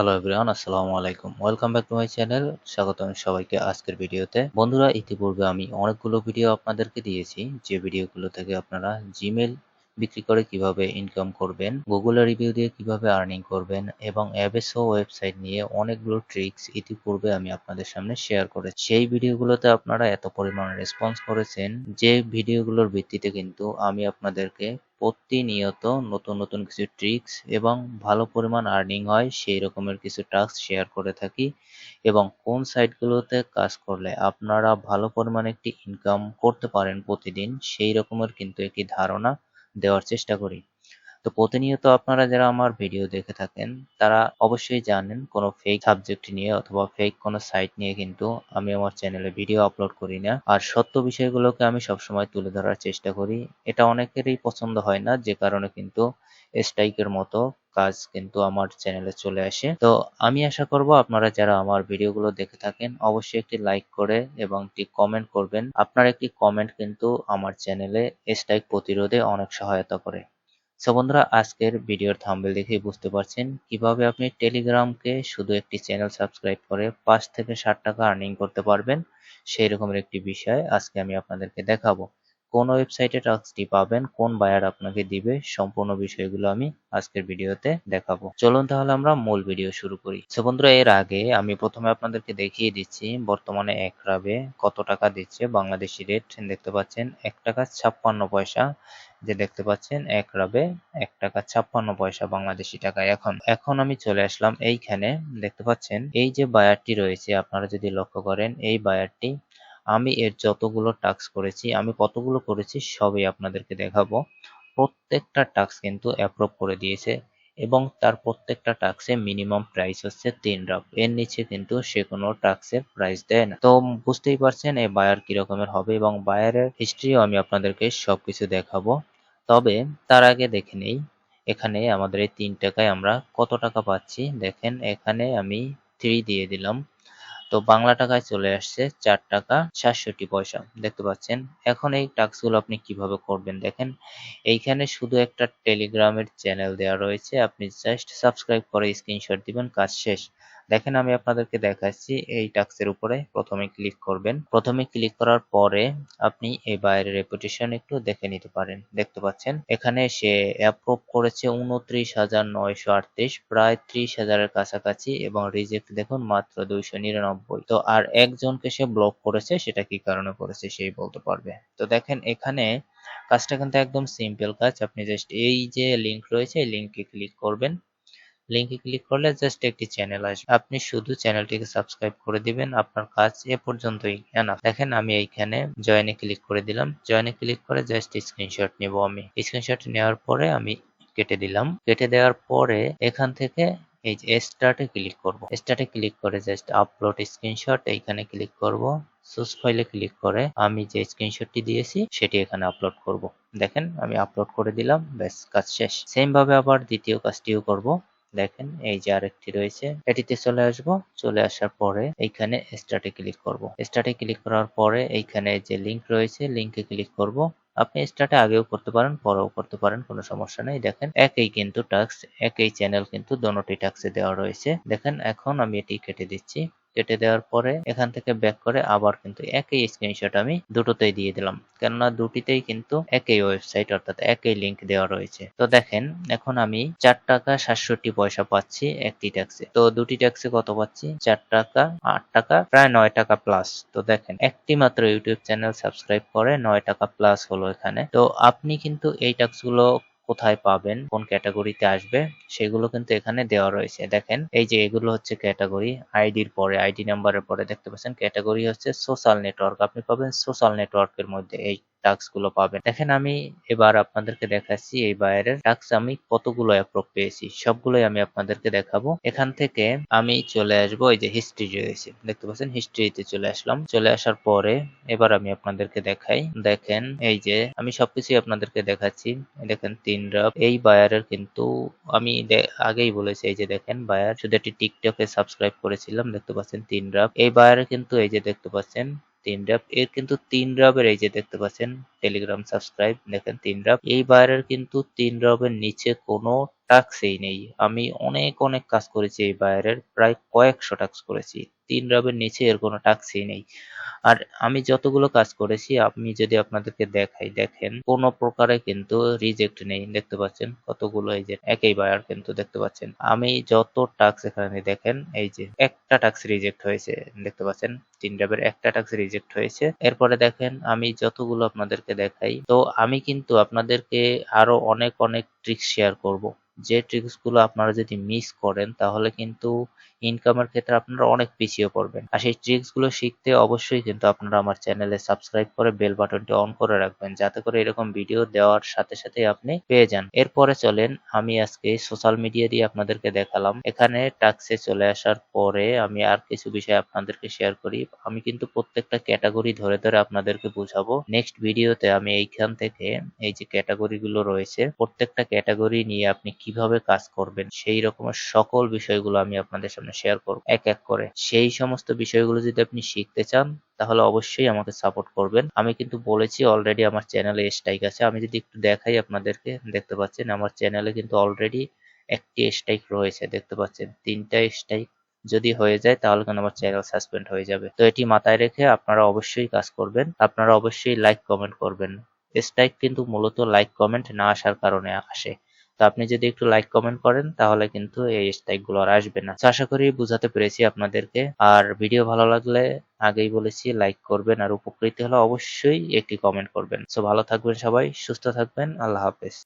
Hello everyone আসসালামু আলাইকুম welcome back to my channel স্বাগতম সবাইকে আজকের ভিডিওতে। বন্ধুরা, ইতিপূর্বে আমি অনেকগুলো ভিডিও আপনাদেরকে দিয়েছি। যে ভিডিওগুলো থেকে আপনারা জিমেল বিক্রি করে কীভাবে ইনকাম করবেন গুগলে রিভিউ দিয়ে কীভাবে আর্নিং করবেন, এবং অ্যাবেসো ওয়েবসাইট নিয়ে অনেকগুলো ট্রিক্স ইতিপূর্বে আমি আপনাদের সামনে শেয়ার করেছি। সেই ভিডিওগুলোতে আপনারা এত পরিমাণ রেসপন্স করেছেন, যে ভিডিওগুলোর ভিত্তিতে কিন্তু আমি আপনাদেরকে প্রতিনিয়ত নতুন নতুন কিছু ট্রিক্স এবং ভালো পরিমাণ আর্নিং হয়, সেই রকমের কিছু টাস্ক শেয়ার করে থাকি এবং কোন সাইটগুলোতে কাজ করলে আপনারা ভালো পরিমাণ একটি ইনকাম করতে পারেন প্রতিদিন, সেই রকমের কিন্তু একটি ধারণা দেওয়ার চেষ্টা করি। তো প্রতিনিয়ত আপনারা যারা আমার ভিডিও দেখে থাকেন, তারা অবশ্যই জানেন কোনো ফেক সাবজেক্ট নিয়ে অথবা ফেক কোনো সাইট নিয়ে কিন্তু আমি আমার চ্যানেলে ভিডিও আপলোড করি না। আর সত্য বিষয়গুলোকে আমি সবসময় তুলে ধরার চেষ্টা করি। এটা অনেকেরই পছন্দ হয় না, যে কারণে কিন্তু স্ট্রাইকের মতো কাজ কিন্তু আমার চ্যানেলে চলে আসে। তো আমি আশা করব আপনারা যারা আমার ভিডিওগুলো দেখে থাকেন, অবশ্যই একটি লাইক করে এবং একটি কমেন্ট করবেন। আপনার একটি কমেন্ট কিন্তু আমার চ্যানেলে স্ট্রাইক প্রতিরোধে অনেক সহায়তা করে। সো বন্ধুরা, আজকের ভিডিওর থাম্বেল দেখেই বুঝতে পারছেন কীভাবে আপনি টেলিগ্রামকে শুধু একটি চ্যানেল সাবস্ক্রাইব করে পাঁচ থেকে ষাট টাকা আর্নিং করতে পারবেন সেই রকমের একটি বিষয় আজকে আমি আপনাদেরকে দেখাবো। কোন ওয়েবসাইটে টাস্কটি পাবেন, কোন বায়ার আপনাকে দিবে, সম্পূর্ণ বিষয়গুলো আমি আজকের ভিডিওতে দেখাবো। চলুন তাহলে আমরা মূল ভিডিও শুরু করি। সো বন্ধুরা, এর আগে আমি প্রথমে আপনাদেরকে দেখিয়ে দিচ্ছি বর্তমানে এক রাবে কত টাকা দিচ্ছে বাংলাদেশি রেট দেখতে পাচ্ছেন, এক টাকা ছাপ্পান্ন পয়সা। যে দেখতে পাচ্ছেন, এক রাবে এক টাকা ছাপ্পান্ন পয়সা বাংলাদেশি টাকা এখন। এখন আমি চলে আসলাম এইখানে। দেখতে পাচ্ছেন, এই যে বায়ারটি রয়েছে, আপনারা যদি লক্ষ্য করেন, এই বায়ারটি আমি এর যতগুলো টাক্স করেছি, আমি কতগুলো করেছি সবই আপনাদেরকে দেখাবো। প্রত্যেকটা টাক্স কিন্তু অ্যাপ্রুভ করে দিয়েছে। এবং তার প্রত্যেকটা টাক্সে মিনিমাম প্রাইস হচ্ছে তিন ড্রপ এর নিচে কিন্তু সে কোনো টাস্কের প্রাইস দেয় না। তো বুঝতেই পারছেন এই বায়ার কি রকমের হবে এবং বায়ারের হিস্ট্রিও আমি আপনাদেরকে সবকিছু দেখাবো। তবে তার আগে দেখে নেই, এখানে আমাদের এই তিন টাকায় আমরা কত টাকা পাচ্ছি? দেখেন এখানে আমি থ্রি দিয়ে দিলাম। তো বাংলা টাকায় চলে আসছে চার টাকা সাতষট্টি পয়সা। দেখতে পাচ্ছেন, এখন এই টাস্কগুলো আপনি কীভাবে করবেন দেখেন। এইখানে শুধু একটা টেলিগ্রামের চ্যানেল দেওয়া রয়েছে, আপনি জাস্ট সাবস্ক্রাইব করে স্ক্রিনশট দিবেন, কাজ শেষ। দেখেন আমি আপনাদেরকে দেখাচ্ছি এই টাক্সের উপরে। প্রথমে ক্লিক করবেন। প্রথমে ক্লিক করার পরে আপনি এই বাইরের রেপুটেশন একটু দেখে নিতে পারেন। দেখতে পাচ্ছেন, এখানে সে অ্যাপ্রুভ করেছে উনত্রিশ হাজার নয়শো আটত্রিশ, প্রায় ত্রিশ হাজারের কাছাকাছি এবং রিজেক্ট দেখুন মাত্র দুইশো নিরানব্বই। তো আর একজনকে সে ব্লক করেছে, সেটা কি কারণে করেছে সেই বলতে পারবে। তো দেখেন, এখানে কাজটা কিন্তু একদম সিম্পল কাজ। আপনি জাস্ট এই যে লিঙ্ক রয়েছে, এই লিঙ্কে ক্লিক করবেন। লিঙ্কে ক্লিক করলে জাস্ট একটি চ্যানেল আসবে। আপনি শুধু চ্যানেলটিকে সাবস্ক্রাইব করে দিবেন, আপনার কাজ এ পর্যন্তই। না দেখেন আমি এইখানে জয়েনে ক্লিক করে দিলাম। জয়েনে ক্লিক করে জাস্ট স্ক্রিনশট নেব আমি। স্ক্রিনশট নেওয়ার পরে আমি কেটে দিলাম। কেটে দেওয়ার পরে এখান থেকে এই যে স্টার্টে ক্লিক করব। স্টার্টে ক্লিক করে জাস্ট আপলোড স্ক্রিনশট এইখানে ক্লিক করব। সোর্স ফাইলে ক্লিক করে আমি যে স্ক্রিনশটটি দিয়েছি, সেটি এখানে আপলোড করব। দেখেন আমি আপলোড করে দিলাম, ব্যাস, কাজ শেষ। সেম ভাবে আবার দ্বিতীয় কাজটিও করব। দেখেন, এই যে আরেকটি রয়েছে, এটিতে চলে আসব। চলে আসার পরে এইখানে স্টার্টে ক্লিক করব। স্টার্টে ক্লিক করার পরে এইখানে যে লিংক রয়েছে লিংকে ক্লিক করব। আপনি স্টার্টে আগেও করতে পারেন, পরেও করতে পারেন, কোনো সমস্যা নেই। দেখেন, একই কিন্তু টাক্স একই চ্যানেল কিন্তু দোনোটি টাক্সে দেওয়া রয়েছে। দেখেন, এখন আমি এটি কেটে দিচ্ছি। কেটে দেওয়ার পরে এখান থেকে ব্যাক করে আবার কিন্তু একই স্ক্রিনশট আমি দুটোতেই দিয়ে দিলাম। কেননা দুটিতেই কিন্তু একই ওয়েবসাইট অর্থাৎ একই লিংক দেওয়া রয়েছে। তো দেখেন, এখন আমি চার টাকা সাতষট্টি পয়সা পাচ্ছি একটি ট্যাক্সে তো দুটি ট্যাক্সে কত পাচ্ছি? চার টাকা, আট টাকা, প্রায় নয় টাকা প্লাস তো দেখেন, একটি মাত্র ইউটিউব চ্যানেল সাবস্ক্রাইব করে নয় টাকা প্লাস হলো এখানে। তো আপনি কিন্তু এই ট্যাক্সগুলো কোথায় পাবেন, কোন ক্যাটাগরিতে আসবে, সেগুলো কিন্তু এখানে দেওয়া রয়েছে। দেখেন, এই যে এগুলো হচ্ছে ক্যাটাগরি আইডির পরে আইডি নাম্বারের পরে দেখতে পাচ্ছেন ক্যাটাগরি হচ্ছে সোশ্যাল নেটওয়ার্ক আপনি পাবেন সোশ্যাল নেটওয়ার্কের মধ্যে এই টাস্কগুলো পাবেন। দেখেন আমি এবার আপনাদেরকে দেখাচ্ছি এই বাইরের টাস্ক আমি কতগুলো অ্যাপ্রুভ পেয়েছি, সবগুলোই আমি আপনাদেরকে দেখাবো। এখান থেকে আমি চলে আসব, এই যে হিস্ট্রি রয়েছে দেখতে পাচ্ছেন হিস্ট্রিতে চলে আসলাম। চলে আসার পরে এবার আমি আপনাদেরকে দেখাই। দেখেন এই যে আমি সবকিছুই আপনাদেরকে দেখাচ্ছি। দেখেন তিন রাব, এই বায়ারের কিন্তু আমি আগেই বলেছি, এই যে দেখেন বায়ার শুধু একটি টিকটকে সাবস্ক্রাইব করেছিলাম, দেখতে পাচ্ছেন তিন রাব। এই বায়ারের কিন্তু এই যে দেখতে পাচ্ছেন তিন রাব এর কিন্তু তিন রাবের এই যে দেখতে পাচ্ছেন টেলিগ্রাম সাবস্ক্রাইব দেখেন তিন রাব এই বারের কিন্তু তিন রাবের নিচে কোনো টাস্কই নেই। আমি অনেক অনেক কাজ করেছি এই বাইরের প্রায় কয়েকশো টাস্ক করেছি। তিন রাবের নিচে এর কোনো টাস্কই নেই। আর আমি যতগুলো কাজ করেছি, আমি যদি আপনাদেরকে দেখাই, দেখেন, কোনো প্রকারে কিন্তু রিজেক্ট নেই। দেখতে পাচ্ছেন কতগুলো এই যে, একই বায়ার কিন্তু দেখতে পাচ্ছেন। আমি যত টাস্ক এখানে দেখেন, এই যে, একটা টাস্ক রিজেক্ট হয়েছে। দেখতে পাচ্ছেন, তিন রাবের একটা টাস্ক রিজেক্ট হয়েছে। এরপরে দেখেন, আমি যতগুলো আপনাদেরকে দেখাই, তো আমি কিন্তু আপনাদেরকে আরও অনেক অনেক ট্রিক্স শেয়ার করব। যে ট্রিক্সগুলো আপনারা যদি মিস করেন, তাহলে কিন্তু ইনকামের ক্ষেত্রে আপনারা অনেক পিছিয়ে পড়বেন। আর সেই ট্রিক্সগুলো শিখতে অবশ্যই কিন্তু আপনারা আমার চ্যানেলে সাবস্ক্রাইব করে বেল বাটনটি অন করে রাখবেন, যাতে করে এরকম ভিডিও দেওয়ার সাথে সাথে আপনি পেয়ে যান। এরপরে চলেন, আমি আজকে সোশ্যাল মিডিয়া দিয়ে আপনাদেরকে দেখালাম। এখানে টাক্সে চলে আসার পরে আমি আর কিছু বিষয় আপনাদেরকে শেয়ার করি। আমি কিন্তু প্রত্যেকটা ক্যাটাগরি ধরে ধরে আপনাদেরকে বুঝাবো। নেক্সট ভিডিওতে আমি এইখান থেকে এই যে ক্যাটাগরি গুলো রয়েছে, প্রত্যেকটা ক্যাটাগরি নিয়ে আপনি কীভাবে কাজ করবেন, সেই রকমের সকল বিষয়গুলো আমি আপনাদের সামনে শেয়ার করব। এক এক করে। সেই সমস্ত বিষয়গুলো যদি আপনি শিখতে চান, তাহলে অবশ্যই আমাকে সাপোর্ট করবেন। আমি কিন্তু বলেছি অলরেডি আমার চ্যানেলে স্ট্রাইক আছে। আমি যদি একটু দেখাই আপনাদেরকে, দেখতে পাচ্ছেন আমার চ্যানেলে কিন্তু অলরেডি একটি স্ট্রাইক রয়েছে, দেখতে পাচ্ছেন। তিনটা স্ট্রাইক যদি হয়ে যায়, তাহলে কিন্তু আমার চ্যানেল সাসপেন্ড হয়ে যাবে। তো এটি মাথায় রেখে আপনারা অবশ্যই কাজ করবেন। আপনারা অবশ্যই লাইক কমেন্ট করবেন। স্ট্রাইক কিন্তু মূলত লাইক কমেন্ট না আসার কারণে আসে। তো আপনি যদি একটু লাইক কমেন্ট করেন, তাহলে কিন্তু এই স্ট্রাইকগুলো আর আসবে না। তো আশা করি বুঝাতে পেরেছি আপনাদেরকে। আর ভিডিও ভালো লাগলে আগেই বলেছি লাইক করবেন আর উপকৃত হলে অবশ্যই একটি কমেন্ট করবেন। সো ভালো থাকবেন সবাই, সুস্থ থাকবেন, আল্লাহ হাফেজ।